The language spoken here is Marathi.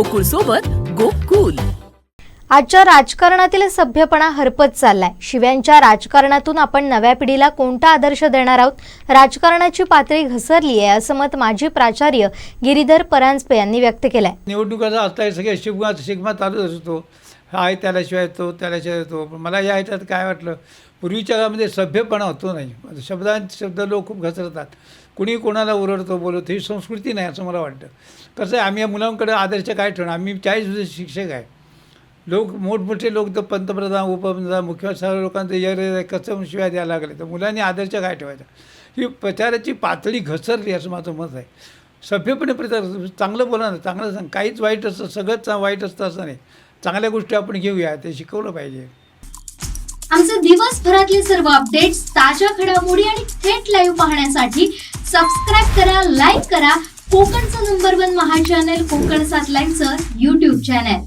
गोकुळ सोबत गोकुल आजच्या राजकारणातील सभ्यपणा हरपत चाललाय शिव्यांच्या राजकारणातून आपण नव्या पिढीला कोणता आदर्श देणार आहोत राजकारणाची पातळी घसरली आहे असं मत माजी प्राचार्य गिरीधर परांजपे यांनी व्यक्त केलंय निवडणुकाचा असता सगळे शिगमा शिगमा चालूच असतो हा आहे त्याल्याशिवाय तो त्याल्याशिवाय येतो पण मला या ह्याच्यात काय वाटलं पूर्वीच्या काळामध्ये सभ्यपणा होतो नाही. शब्दांत शब्द लोक खूप घसरतात. कुणी कोणाला ओरडतो बोलतो ही संस्कृती नाही असं मला वाटतं. कसं आहे आम्ही या मुलांकडे आदर्श काय ठेवणार? आम्ही चाळीस वर्ष शिक्षक आहे. लोक मोठमोठे लोक तर पंतप्रधान उपप्रधान मुख्यमंत्री सर्व लोकांचं यर कसं शिवाय द्यायला लागले. तर मुलांनी आदर्श काय ठेवायचा? ही प्रचाराची पातळी घसरली असं माझं मत आहे. सभ्यपणे प्रचार चांगलं बोला ना चांगलं सांग. काहीच वाईट असतं सगळंच वाईट असतं असं नाही. चांगल्या गोष्टी आपण घेऊया ते शिकवलं पाहिजे. आमचे दिवसभरातले सर्व अपडेट्स ताज्या घडामोडी आणि थेट लाईव्ह पाहण्यासाठी सबस्क्राईब करा लाईक करा. कोकणचं नंबर वन महा चॅनल कोकण सात लाईव्हचं युट्यूब चॅनल